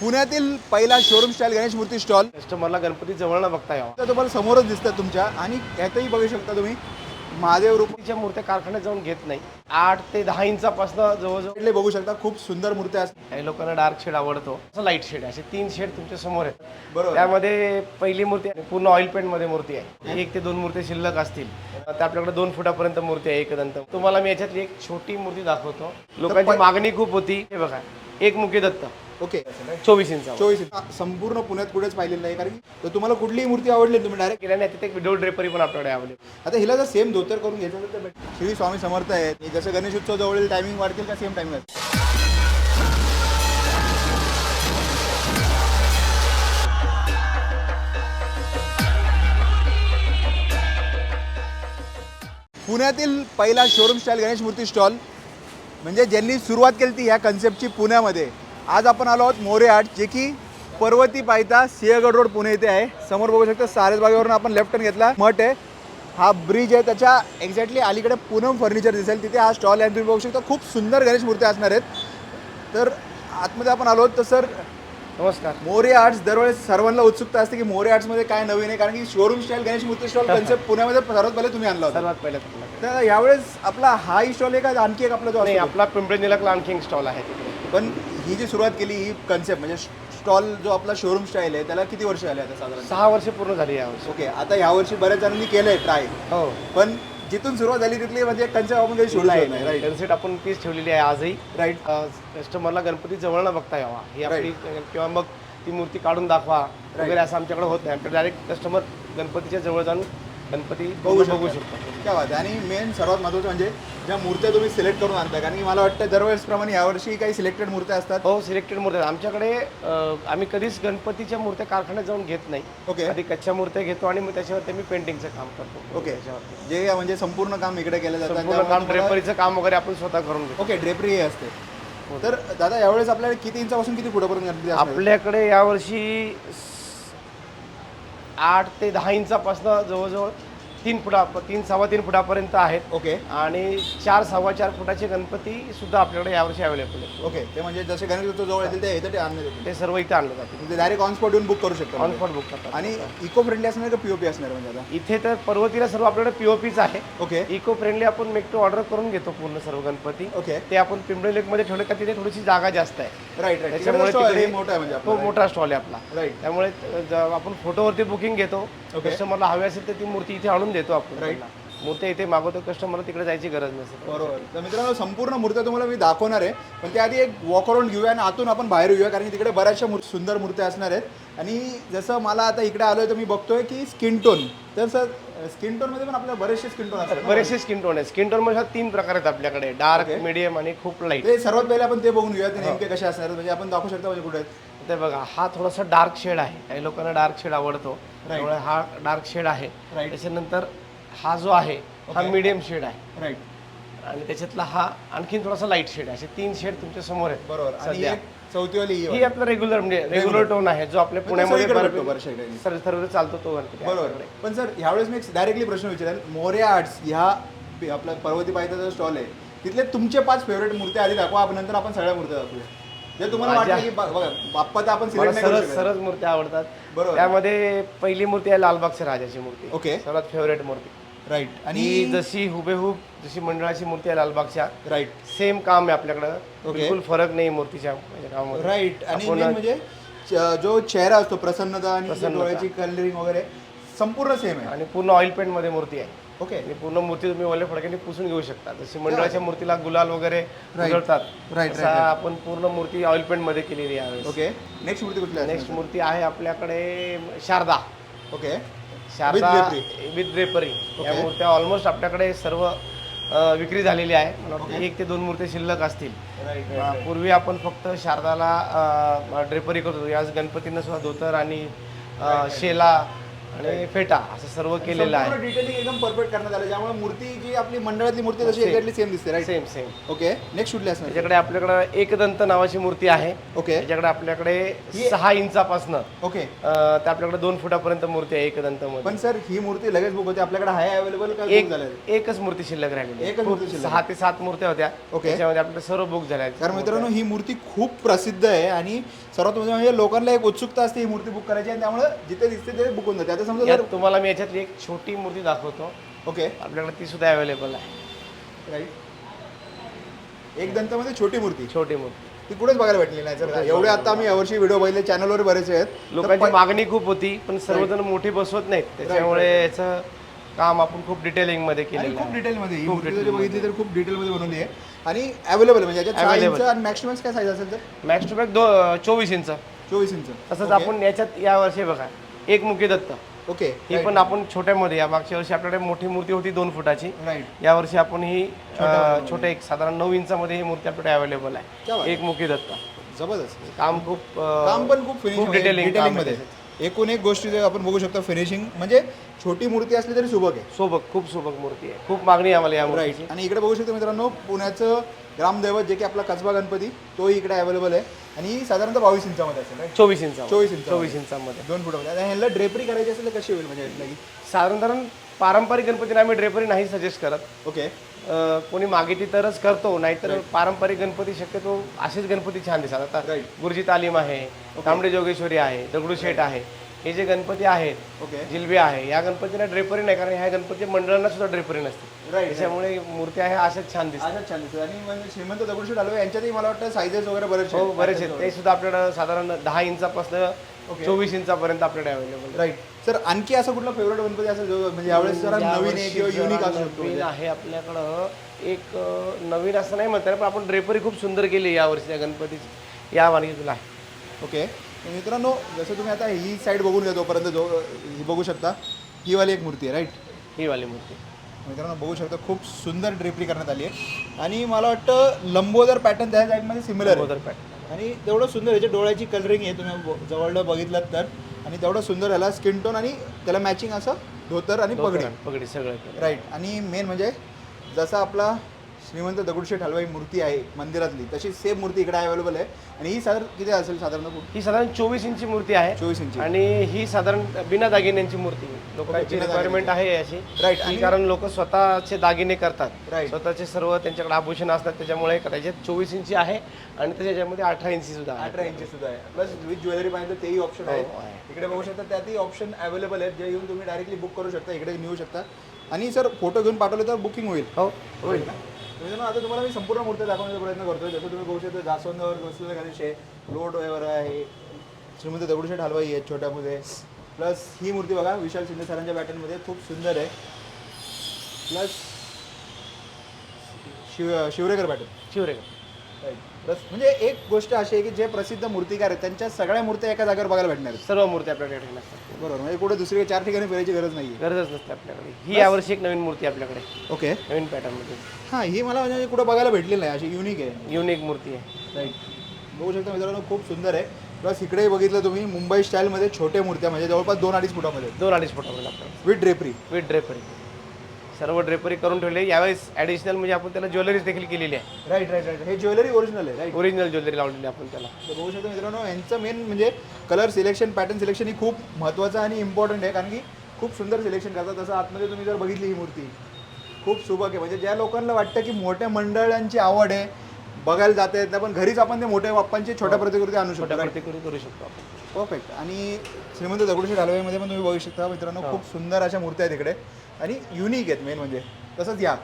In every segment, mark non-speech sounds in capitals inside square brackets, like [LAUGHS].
पुण्यातील पहिला showroom style Ganesh मूर्ती स्टॉल कस्टमरला गणपती जवळ न बघता यावा तर तुम्हाला समोरच दिसतात तुमच्या आणि यातही बघू शकता तुम्ही महादेव रूप. तिच्या मूर्त्या कारखान्यात जाऊन घेत नाही. आठ ते दहा इंचापासून जवळजवळ बघू शकता खूप सुंदर मूर्त्या असतात. काही लोकांना डार्क शेड आवडतो. असं लाइट शेड असे तीन शेड तुमच्यासमोर आहेत. बरोबर. त्यामध्ये पहिली मूर्ती आहे, पूर्ण ऑइल पेंटमध्ये मूर्ती आहे. एक ते दोन मूर्ती शिल्लक असतील. तर आपल्याकडे दोन फुटापर्यंत मूर्ती आहे एकदंत तुम्हाला मी याच्यातली एक छोटी मूर्ती दाखवतो. लोकांची मागणी खूप होती. हे बघा. एक मुखी दत्त. ओके. चोवीस इंचा. चोवीस संपूर्ण पुण्यात कुठेच पाहिलेलं नाही कारण की तुम्हाला कुठलीही मूर्ती आवडली तुम्ही डायरेक्ट केल्याने तिथे एक व्हिडिओ ड्रेपरी पण आपल्याकडे अवेलेबल आता हिला जर सेम धोतर करून असेल तर श्री स्वामी समर्थ आहेत. जसं गणेश उत्सव जवळ टायमिंग वाढतील का सेम टायमिंग पुण्यातील पहिला शोरूम स्टाईल गणेश मूर्ती स्टॉल म्हणजे ज्यांनी सुरुवात केली ती ह्या कन्सेप्टची पुण्यामध्ये आज आपण आलो आहोत मोरे आर्ट जे की पर्वती पायथा सिंहगड रोड पुणे इथे आहे. समोर बघू शकता सारसबागेवरून आपण लेफ्ट टर्न घेतला. मठ आहे. हा ब्रिज आहे. त्याच्या एक्झॅक्टली अलीकडे पूनम फर्निचर दिसेल. तिथे हा स्टॉल आहे. तुम्ही बघू शकता खूप सुंदर गणेश मूर्त्या असणार आहेत. तर आतमध्ये आपण आलो तर सर नमस्कार. मोरे आर्ट्स दरवेळेस सर्वांना उत्सुकता असते की मोरे आर्ट्समध्ये काय नवीन आहे. कारण की शोरूम स्टाईल गणेश मूर्ती स्टॉल कन्सेप्ट [LAUGHS] पुण्यामध्ये सर्वात पहिले तुम्ही आणला होता. सर्वात आपल्याकडे तर यावेळेस आपला हाही स्टॉल आहे का? आणखी एक आपला जो नाही? आपला पिंपरी निलकला आणखी एक स्टॉल आहे तिकडे. पण ही जी सुरुवात केली ही कन्सेप्ट म्हणजे स्टॉल जो आपला शोरूम स्टाईल आहे त्याला किती वर्ष आले आता साधारण? सहा वर्ष पूर्ण झाली यावर्षी ओके आता यावर्षी बऱ्याच जणांनी केलंय ट्राय हो. पण जिथून सुरुवात झाली तिथली म्हणजे कन्सेप्ट आपण काही सोडू शकत नाही राईट कन्सेप्ट आपण तीच ठेवलेली आहे आजही. राईट कस्टमरला गणपती जवळ न बघता यावा. ही आपली किंवा मग ती मूर्ती काढून दाखवा. वगैरे असं आमच्याकडे होत नाही. आमच्याकडे डायरेक्ट कस्टमर गणपतीच्या जवळ जाऊन गणपती बघू बघू. शकतो. क्या बात आहे. आणि मेन सर्वात महत्त्वाचं म्हणजे ज्या मूर्त्या तुम्ही सिलेक्ट करून आणता कारण की मला वाटतं दरवेळेसप्रमाणे यावर्षी काही सिलेक्टेड मूर्त्या असतात. हो सिलेक्टेड मूर्त्या. आमच्याकडे अं, आम्ही कधीच गणपतीच्या मूर्त्या कारखान्यात जाऊन घेत नाही. ओके आधी कच्च्या मूर्त्या घेतो आणि मग त्याच्यावरती मी पेंटिंगचं काम करतो. ओके त्याच्यावरती. जे म्हणजे संपूर्ण काम इकडे केलं जातं. त्यामुळे काम तुम्हाला- ड्रेपरीचं काम वगैरे आपण स्वतः करून घेतो. ओके ड्रेपरी हे असते. तर दादा यावेळेस आपल्याला किती इंचापासून किती फुटापर्यंत गणपती असणार आहेत? आपल्याकडे यावर्षी आठ ते दहा इंचापासून जवळजवळ तीन फुटा तीन सव्वा तीन फुटापर्यंत आहेत. ओके. आणि चार सव्वा चार फुटाचे गणपती सुद्धा आपल्याकडे यावर्षी अवेलेबल आहेत. ओके. ते म्हणजे जसे गणेश उत्सव जवळ येतील ते इथं आणले जातील. ते सर्व इथे आणलं जाते म्हणजे डायरेक्ट ऑन स्पॉट येऊन बुक करू शकतो ऑन स्पॉट बुक करतात. आणि इको फ्रेंडली असणार का पीओपी असणार म्हणजे आता? इथे तर पर्वतीला सर्व आपल्याकडे पीओपीच आहे. ओके. इको फ्रेंडली आपण मेक टू ऑर्डर करून घेतो पूर्ण सर्व गणपती. ओके. ते आपण पिंपरी लेकमध्ये ठेवले का तिथे थोडीशी जागा जास्त आहे. राईट राईट त्याच्यामुळे तिकडे- मोठा आहे म्हणजे तो मोठा स्टॉल आहे आपला. राईट त्यामुळे आपण फोटोवरती बुकिंग घेतो. कस्टमरला हवी असेल तर ती मूर्ती इथे आणून देतो आपण Right. त्यांना. मूर्ती इथे मागवतो कस्टमरला तिकडे जायची गरज नसेल बरोबर. तर मित्रांनो संपूर्ण मूर्त्या तुम्हाला मी दाखवणार आहे. पण त्याआधी एक वॉक अराउंड घेऊया आणि आतून आपण बाहेर येऊया कारण की तिकडे बऱ्याचशा मूर- सुंदर मूर्त्या असणार आहेत. आणि जसं मला आता इकडे आलोय तर मी बघतोय की स्किन टोन तर सर स्किन टोनमध्ये पण आपल्याला बरेचसे स्किन टोन असतात ना? बरेचसे स्किन टोन आहे स्किन टोनमध्ये तीन प्रकार आहेत आपल्याकडे. Dark Okay. मिडियम आणि खूप लाइट ते सर्वात पहिले आपण ते बघून घेऊया ते नेमके कसे असणार आहेत. म्हणजे आपण दाखवू शकता म्हणजे कुठे आहेत. ते बघा हा थोडासा डार्क शेड आहे. काही लोकांना डार्क शेड आवडतो. त्यामुळे हा डार्क शेड आहे. Right. त्याच्यानंतर हा जो आहे हा मिडियम शेड आहे. राईट आणि त्याच्यातला हा आणखीन थोडासा लाइट शेड आहे. असे तीन शेड तुमच्यासमोर आहेत बरोबर. आणि सध्या. एक चौथीवाली ही ही आपला रेग्युलर म्हणजे रेग्युलर टोन आहे जो आपल्या पुण्यामध्ये सगळीकडे बऱ्यापैकी- भेटतो बऱ्याचशा ठिकाणी. सर्व सर्व चालतो तो गणपती बरोबर. आपल्याकडे. पण सर ह्यावेळेस मी डायरेक्टली प्रश्न विचारेल. मोरे आर्ट्स ह्या पि- आपला पर्वती पायथ्याचा स्टॉल आहे. तिथले तुमचे पाच फेवरेट मूर्त्या आधी दाखवा आपण नंतर आपण सगळ्या मूर्त्या दाखवूया. जे तुम्हाला माझ्या- वाटतं की बा- बघा बाप्पा तर आपण मला नाही शकत. सरळ मूर्त्या आवडतात. बरोबर. त्यामध्ये पहिली मूर्ती आहे लालबागच्या राजाची मूर्ती. ओके. सर्वात फेवरेट मूर्ती. राईट आणि आणि जशी हुबेहूब जशी मंडळाची मूर्ती आहे लालबागच्या राईट सेम काम आहे आपल्याकडं. ओके. बिलकुल फरक नाही मूर्तीच्या म्हणजे कामामध्ये राईट आणि main म्हणजे च- जो चेहरा असतो प्रसन्नता आणि. डोळ्याची कलरिंग वगैरे संपूर्ण सेम आहे. आणि पूर्ण ऑइल पेंटमध्ये मूर्ती आहे. ओके आणि पूर्ण मूर्ती तुम्ही ओल्या फडक्याने पुसून घेऊ शकता. जशी मंडळाच्या मूर्तीला गुलाल वगैरे उजळतात Right, तसा आपण पूर्ण मूर्ती ऑइल पेंटमध्ये केलेली आहे ओके नेक्स्ट मूर्ती कुठली नेक्स्ट मूर्ती आहे आपल्याकडे Sharda. Okay Sharda. With drapery या. मूर्त्या ऑलमोस्ट आपल्याकडे सर्व अ, विक्री झालेली आहे. मला वाटतं एक ते दोन मूर्ती शिल्लक असतील. अ, पूर्वी आपण फक्त शारदाला ड्रेपरी करत होतो. आज गणपतींना सुद्धा धोतर आणि अ, शेला आणि फेटा असं सर्व केलेलं आहे. डिटेलिंग एकदम परफेक्ट करण्यात आलं. ज्यामुळे मूर्ती जी आपली मंडळातली मूर्ती तशी एक्झॅक्टली सेम दिसते right same same okay next कुठली असणार. त्याच्याकडे आपल्याकडे एकदंत नावाची मूर्ती आहे. ओके त्याच्याकडे आपल्याकडे सहा इंचापासनं ओके अं, ते आपल्याकडे दोन फुटापर्यंत मूर्ती आहे एकदंत मध्ये पण सर ही मूर्ती लगेच बुक होते. आपल्याकडे आहे अवेलेबल का एक झालंय एकच मूर्ती शिल्लक राहिलेली आहे. एकच मूर्ती शिल्लक. सहा ते सात मूर्त्या होत्या. ओके. त्याच्यामध्ये आपल्या सर्व बुक झाल्या आहेत. कारण मित्रांनो ही मूर्ती खूप प्रसिद्ध आहे आणि सर्वात महत्त्वाचं म्हणजे लोकांना एक उत्सुकता असते ही मूर्ती बुक करायची आणि त्यामुळे जिथे दिसते ते बुक होऊन जाते. आता समजा यात जर तुम्हाला मी याच्यातली एक छोटी मूर्ती दाखवतो. ओके. आपल्याकडे ती सुद्धा अवेलेबल आहे. राईट. एक दंतामध्ये छोटी मूर्ती. छोटी मूर्ती. ती कुठेच बघायला भेटली नाही सर. एवढे आता आम्ही यावर्षी व्हिडिओ बघितले चॅनलवर बरेचसे आहेत. तर लोकांची मागणी खूप होती पण सर्वजण मोठी बसवत नाहीत. त्याच्यामुळे याचं काम आपण खूप डिटेलिंगमध्ये आणि केलेलं खूप आहे. डिटेलमध्ये ही मूर्ती जरी बघितली तर खूप डिटेलमध्ये बनवली आहे. आणि अवेलेबल म्हणजे याच्यात सहा Available. इंच आणि मॅक्सिमम काय साईज असेल तर? मॅक्स टू बॅक दो चोवीस इंच. चोवीस इंच. तसंच आपण याच्यात या वर्षी बघा एक मुखी दत्त. ओके ही पण आपण छोट्यामध्ये या मागच्या वर्षी आपल्याकडे मोठी मूर्ती होती दोन फुटाची. राईट या वर्षी आपण ही अं, छोट्या एक साधारण नऊ इंचामध्ये ही मूर्ती आपल्याकडे अवेलेबल क्या बात आहे. एक मुखी दत्त. जबरदस्त. काम खूप अं, काम पण खूप फिनिशिंग खूप डिटेलिंगमध्ये. एकूण एक गोष्टी जे आपण बघू शकतो फिनिशिंग म्हणजे छोटी मूर्ती असली तरी सुबक आहे. सोबत खूप सोबत मूर्ती आहे. खूप मागणी आहे आम्हाला या मूर्तीची. राईट आणि इकडे बघू शकतो मित्रांनो पुण्याचं ग्रामदैवत जे की आपला कसबा गणपती तोही इकडे अवेलेबल आहे. आणि ही साधारणतः बावीस इंचामध्ये असेल right? चोवीस इंचा चोवीस इंच चोवीस इंचामध्ये. दोन फुटामध्ये आणि ह्याला ड्रेपरी करायची असेल तर कशी होईल? म्हणजे यातलं की साधारण पारंपरिक गणपतीला आम्ही ड्रेपरी नाही सजेस्ट करत. ओके कोणी मागितली तरच करतो नाहीतर पारंपरिक गणपती शक्यतो असेच गणपती छान दिसतात. आता. गुरुजी तालीम आहे तांबडे जोगेश्वरी आहे दगडूशेठ आहे हे जे गणपती आहेत ओके जिलबी आहे या गणपतीला ड्रेपरी नाही कारण ह्या गणपती मंडळांना सुद्धा ड्रेपरी नसते. त्याच्यामुळे मूर्ती आहे अशाच छान दिसतात. छान दिसत आणि म्हणजे श्रीमंत दगडूशेठ हलवे यांच्यातही मला वाटतं साईजेस वगैरे बरेच हो बरेच आहेत. ते सुद्धा आपल्याकडं साधारण दहा इंचापासून चोवीस इंचापर्यंत आपल्याकडे अवेलेबल राईट सर आणखी असा कुठला फेवरेट गणपती असेल जो म्हणजे यावेळेस जरा नवीन आहे किंवा युनिक असू शकतो नवीन आहे आपल्याकडं. एक अं, नवीन असं नाही म्हणता येणार, पण आपण ड्रेपरी खूप सुंदर केली या वर्षी या गणपतीची. या मालिकेतून आहे. ओके तर मित्रांनो जसं तुम्ही आता ही साईड बघून घ्या तोपर्यंत जो ही बघू शकता ही वाली एक मूर्ती आहे राईट ही वाली मूर्ती. मित्रांनो बघू शकता खूप सुंदर ड्रेपरी करण्यात आली आहे. आणि मला वाटतं लंबोदर पॅटर्न त्या साईडमध्ये सिमिलर आहे. गोदर पॅट आणि तेवढं सुंदर याच्या डोळ्याची कलरिंग आहे तुम्ही जवळनं बघितलं तर. आणि तेवढं सुंदर याला स्किन टोन आणि त्याला मॅचिंग असं धोतर आणि पगडी. पगडी सगळं राईट आणि मेन म्हणजे जसा आपला श्रीमंत दगडूशेठ हलवाई मूर्ती आहे मंदिरातली. तशी सेम मूर्ती इकडे अवेलेबल आहे. आणि ही साधारण किती असेल साधारण ही साधारण चोवीस इंची मूर्ती आहे. चोवीस इंची. आणि ही साधारण बिना दागिन्यांची मूर्ती. लोकांची रिक्वायरमेंट आहे अशी. राईट की कारण लोक स्वतःचे दागिने करतात. राईट स्वतःचे सर्व त्यांच्याकडे आभूषण असतात त्याच्यामुळे त्याच्यात चोवीस इंची आहे आणि त्याच्यामध्ये अठरा इंची सुद्धा आहे. अठरा इंची सुद्धा आहे. प्लस विथ ज्वेलरी पाहिजे तर तेही ऑप्शन आहे. हो, आहे. इकडे बघू शकता त्यातही ऑप्शन अवेलेबल आहेत. जे येऊन तुम्ही डायरेक्टली बुक करू शकता इकडे नेऊ शकता. आणि सर फोटो घेऊन पाठवले तर बुकिंग होईल. हो. होईल ना? म्हणजे मित्रांनो आता तुम्हाला मी संपूर्ण मूर्ती दाखवण्याचा प्रयत्न करतोय. जसं तुम्ही बघू शकता जास्वंदावर बसलेलं गणेश आहे लोड वगैरे आहे. श्रीमंत दगडूशेठ हलवाई आहे छोट्यामध्ये. प्लस ही मूर्ती बघा विशाल शिंदे सरांच्या पॅटर्नमध्ये खूप सुंदर आहे. Plus Shiv Shivrekar pattern. शिवरेकर म्हणजे एक गोष्ट अशी आहे की जे प्रसिद्ध मूर्तिकार आहेत त्यांच्या सगळ्या मूर्त्या एका जागेवर बघायला भेटणार आहेत. सर्व मूर्ती आपल्याकडे ठेवल्या असतात बरोबर म्हणजे कुठे दुसरी चार ठिकाणी फिरायची गरज नाही गरजच नसते आपल्याकडे. ही यावर्षी एक नवीन मूर्ती आपल्याकडे. ओके. नवीन पॅटर्नमध्ये हां ही मला म्हणजे कुठं बघायला भेटलेली नाही अशी युनिक आहे. युनिक मूर्ती आहे. राईट बघू शकता मित्रांनो खूप सुंदर आहे. प्लस इकडे बघितलं तुम्ही मुंबई स्टाईलमध्ये छोटे मूर्त्या म्हणजे जवळपास दोन अडीच फुटामध्ये. दोन अडीच फुटामध्ये आपल्याकडे. विथ ड्रेपरी विथ ड्रेपरी सर्व ड्रेपरी करून ठेवले. यावेळेस ॲडिशनल म्हणजे आपण त्याला ज्वेलरीज देखील केलेली आहे. राईट राईट राईट हे ज्वेलरी ओरिजिनल आहे राईट ओरिजिनल ज्वेलरी लावलेली आपण त्याला. तर बघू शकता मित्रांनो यांचं मेन म्हणजे कलर सिलेक्शन पॅटर्न सिलेक्शन ही खूप महत्त्वाचं आणि इम्पॉर्टंट आहे. कारण की खूप सुंदर सिलेक्शन करतात. तसं आतमध्ये तुम्ही जर बघितली ही मूर्ती खूप सुबक आहे. म्हणजे ज्या लोकांना वाटतं की मोठ्या मंडळांची आवड आहे बघायला जाता येत नाही पण घरीच आपण ते मोठ्या बाप्पांची छोट्या प्रतिकृती आणू शकतो छोट्या प्रतिकृती करू शकतो आपण. परफेक्ट आणि श्रीमंत दगडूशेठ हलवाईमध्ये पण तुम्ही बघू शकता मित्रांनो खूप सुंदर अशा मूर्त्या आहेत इकडे. आणि युनिक आहेत मेन म्हणजे. तसंच या.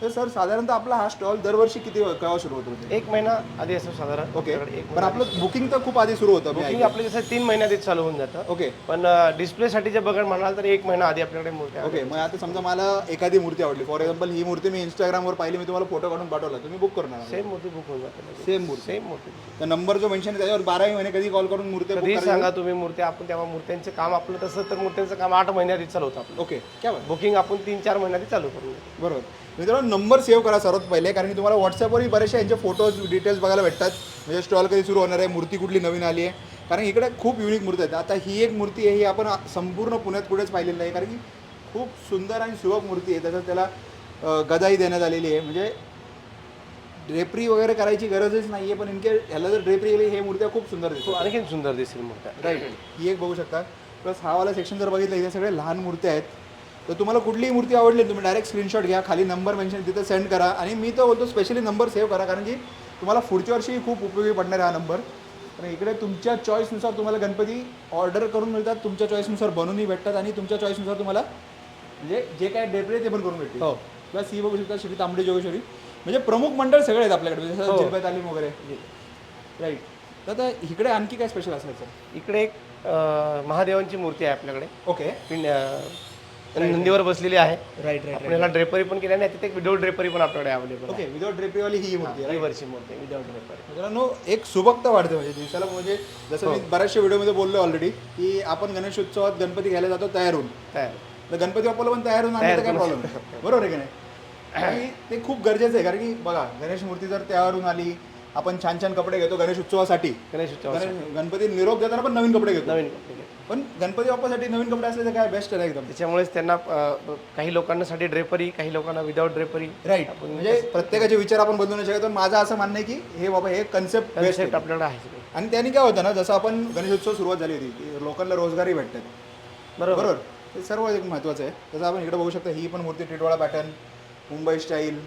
तर सर साधारणतः आपला हा स्टॉल दरवर्षी किती केव्हा सुरू होतो? एक महिना आधी असं साधारण. ओके. पण आपलं बुकिंग तर खूप आधी सुरू होतं बुकिंग आपलं जसं तीन महिन्यात चालू होऊन जातं. ओके. पण डिस्प्लेसाठी जर बघा म्हणाल तर एक महिना आधी आपल्याकडे मूर्ती ओके. मग आता समजा मला एखादी मूर्ती आवडली. फॉर एक्झाम्पल ही मूर्ती मी इंस्टाग्रामवर पाहिली मी तुम्हाला फोटो काढून पाठवला. तुम्ही बुक करणार सेम मूर्ती बुक होऊन जाते सेम मूर्ती. सेम मूर्ती. तर नंबर जो मेन्शन त्याच्यावर बाराही महिने कधी कॉल करून मूर्त्या कधी सांगा तुम्ही मूर्ती आपण तेव्हा मूर्त्यांचं काम आपलं तसं तर मूर्त्यांचं काम आठ महिन्यात चालू होतं आपलं. ओके. क्या बुकिंग आपण तीन चार महिन्यात चालू देतो. बरोबर. मित्रांनो नंबर सेव्ह करा सर्वात पहिले कारण की तुम्हाला व्हॉट्सअपवरही बरेचसे यांचे फोटोज डिटेल्स बघायला भेटतात. म्हणजे स्टॉल कधी सुरू होणार आहे मूर्ती कुठली नवीन आली आहे. कारण इकडे खूप युनिक मूर्ती आहेत. आता ही एक मूर्ती आहे ही आपण संपूर्ण पुण्यात कुठेच पाहिलेली नाही कारण की खूप सुंदर आणि सुबक मूर्ती आहे. तसंच त्याला गदाई देण्यात आलेली आहे. म्हणजे ड्रेपरी वगैरे करायची गरजच नाही आहे पण इनके ह्याला जर ड्रेपरी केली हे मूर्त्या खूप सुंदर दिसतात. खूप आणखीन सुंदर दिसेल मूर्त्या. राईट ही एक बघू शकता. प्लस हा वाला सेक्शन जर बघितलं इथे सगळे लहान मूर्ती आहेत. तर तुम्हाला कुठलीही मूर्ती आवडली तुम्ही डायरेक्ट स्क्रीनशॉट घ्या खाली नंबर मेन्शन तिथं सेंड करा. आणि मी तर बोलतो स्पेशली नंबर सेव्ह करा कारण की तुम्हाला पुढच्या वर्षी खूप उपयोगी पडणार आहे हा नंबर आणि इकडे तुमच्या चॉईसनुसार तुम्हाला गणपती ऑर्डर करून मिळतात. तुमच्या चॉईसनुसार बनवूनही भेटतात आणि तुमच्या चॉईसनुसार तुम्हाला म्हणजे जे काय डेपरे ते पण करून भेटतील. हो. प्लस ही बघू शकता श्री तांबडे जोगेश्वरी. म्हणजे प्रमुख मंडळ सगळे आहेत आपल्याकडे जसं हो. जिल्हा तालीम वगैरे. राईट तर आता इकडे आणखी काय स्पेशल सर इकडे एक महादेवांची मूर्ती आहे आपल्याकडे. ओके पिंड नंदीवर बसलेली आहे. राईट आपण याला ड्रेपरी पण केली आणि तिथे विदाऊट ड्रेपरी पण आपल्याकडे अवेलेबल ओके विदाउट ड्रेपरीवाली ही मूर्ती आहे वर्षी मूर्ती विदाऊट ड्रेपरी. मित्रांनो एक सुबकता वाढते म्हणजे दिवसाला म्हणजे जसं मी बऱ्याचशा व्हिडिओमध्ये बोललो ऑलरेडी की आपण गणेशोत्सवात गणपती घ्यायला जातो तयार होऊन तयार. तर गणपती बाप्पाला पण तयार होऊन आणलं काय प्रॉब्लेम बरोबर आहे की नाही? आणि ते खूप गरजेचं आहे कारण की बघा गणेश मूर्ती जर तयार होऊन आली आपण छान छान कपडे घेतो गणेश उत्सवासाठी. गणेश उत्सव गणपती निरोप देताना पण नवीन कपडे घेतो. नवीन कपडे. पण गणपती बाप्पासाठी नवीन कपडे असले तर काय बेस्ट आहे एकदम? त्याच्यामुळेच त्यांना अं, काही लोकांसाठी ड्रेपरी काही लोकांना विदाऊट ड्रेपरी राईट म्हणजे प्रत्येकाचे विचार आपण बदलू नाही शकत पण माझं असं म्हणणं आहे की हे बाबा हे कन्सेप्ट बेस्ट कन्सेप्ट आपल्याकडे आहे. सगळे. आणि त्यांनी काय होतं ना जसं आपण गणेशोत्सव सुरुवात झाली होती की लोकांना रोजगारही भेटतात. बरोबर. बरोबर? ते सर्व एक महत्त्वाचं आहे. तसं आपण इकडे बघू शकता ही पण मूर्ती टिटवाळा पॅटर्न मुंबई स्टाईल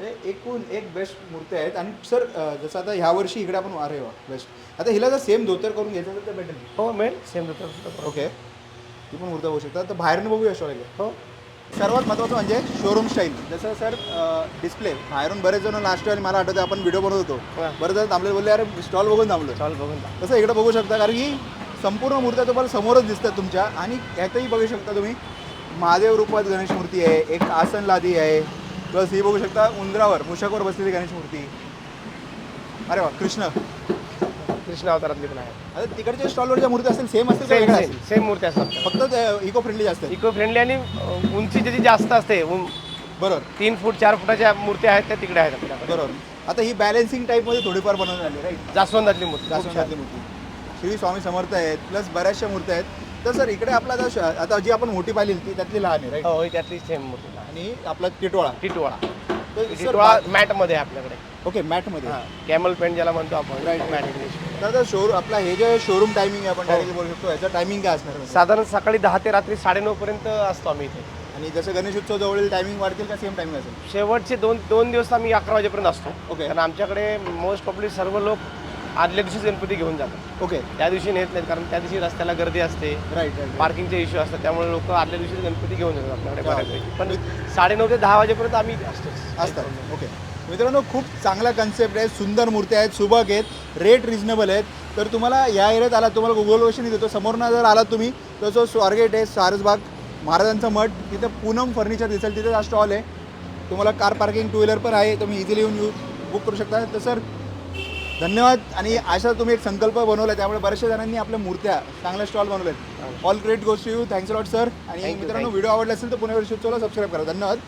एकूण एक बेस्ट मूर्ती आहेत. आणि सर जसं आता ह्या वर्षी इकडे आपण अरे वा बेस्ट आता हिला जर सेम धोतर करून घ्यायचं तर भेटेल हो मिळेल. सेम दुसरं ओके ती पण मूर्ती बघू शकता. तर बाहेरनं बघूया शॉल हो. सर्वात महत्त्वाचं म्हणजे शोरूम स्टाईल जसं सर डिस्प्ले बाहेरून बरेच जण लास्ट वेळी मला आठवते आपण व्हिडिओ बनवत होतो. बरेच जण थांबले बोलले अरे स्टॉल बघून थांबलो. चाल बघून. तसं इकडे बघू शकता कारण की संपूर्ण मूर्त्या तुम्हाला समोरच दिसतात तुमच्या. आणि यातही बघू शकता तुम्ही महादेव रूपात गणेश मूर्ती आहे एक आसन लादी आहे प्लस ही बघू शकता उंदरावर मुशकवर बसलेली गणेश मूर्ती. अरे वा कृष्ण. कृष्ण अवतारातली पण आहे. आता तिकडच्या स्टॉलवर ज्या मूर्ती असतील सेम असतील का सेम वेगळ्या सेम असतील? सेम मूर्ती असतात. फक्त इको फ्रेंडली जास्त इको फ्रेंडली आणि अं, उंची ज्याची जास्त असते उं- बरोबर. तीन फूट चार फुटाच्या मूर्त्या आहेत त्या तिकडे आहेत आपल्याकडे. बरोबर. आता ही बॅलन्सिंग टाईपमध्ये थोडीफार बनवण्यात आली राईट जास्वंदातली मूर्ती खूप छान. जास्वंदातली मूर्ती. श्री स्वामी समर्थ आहेत प्लस बऱ्याचशा मूर्त्या आहेत. तर सर इकडे आपला आता जी आपण मोठी पाहिली ती त्यातली लहान आहे राईट हो ही त्यातली सेम मूर्ती आणि आपला टिटोळा. टिटवाळा तर सर टिटवाळा मॅटमध्ये आहे आपल्याकडे. ओके मॅटमध्ये कॅमल पेंट ज्याला म्हणतो आपण Right. मॅट इंग्लिश तर आता शोर आपला हे जे शोरूम टायमिंग आहे आपण डायरेक्ट बोलू शकतो याचं टायमिंग काय असणार म्हणजे? साधारण सकाळी दहा ते रात्री साडेनऊ पर्यंत असतो आम्ही इथे. आणि जसं गणेश उत्सव जवळ टायमिंग वाढतील का सेम टायमिंग असेल? शेवटचे दोन दोन दिवस आम्ही अकरा वाजेपर्यंत असतो. Okay. कारण आमच्याकडे मोस्ट ऑफली सर्व लोक आदल्या दिवशीच गणपती घेऊन जातात. ओके. त्या दिवशी नेत नाहीत कारण त्या दिवशी रस्त्याला गर्दी असते. राईट राईट पार्किंगचे इश्यू असतात. त्यामुळे लोक आदल्या दिवशीच गणपती घेऊन जातात आपल्याकडे हा. बऱ्यापैकी. पण साडेनऊ ते दहा वाजेपर्यंत आम्ही असतोच. असतात. ओके. मित्रांनो खूप चांगला कन्सेप्ट आहे. सुंदर मूर्ती आहेत. सुबक आहेत. रेट रिजनेबल आहेत. तर तुम्हाला या एरियात आला तुम्हाला गुगल लोकेशन देतो समोरनं जर आलात तुम्ही तर जो स्वारगेट आहे सारसबाग महाराजांचा मठ तिथे पूनम फर्निचर दिसेल. तिथे हा स्टॉल आहे. तुम्हाला कार पार्किंग टू व्हीलर पण आहे. तुम्ही इझिली येऊन बुक करू शकता. तर सर धन्यवाद. आणि अशा तुम्ही एक संकल्प बनवला त्यामुळे बऱ्याचशा जणांनी आपल्या मूर्त्या चांगल्या स्टॉल बनवलेत ऑल ग्रेट गोष्ट यू थँक्स लॉट सर आणि मित्रांनो व्हिडिओ आवडला असेल तर पुणे वर्षोत्सवला सबस्क्राईब करा. धन्यवाद.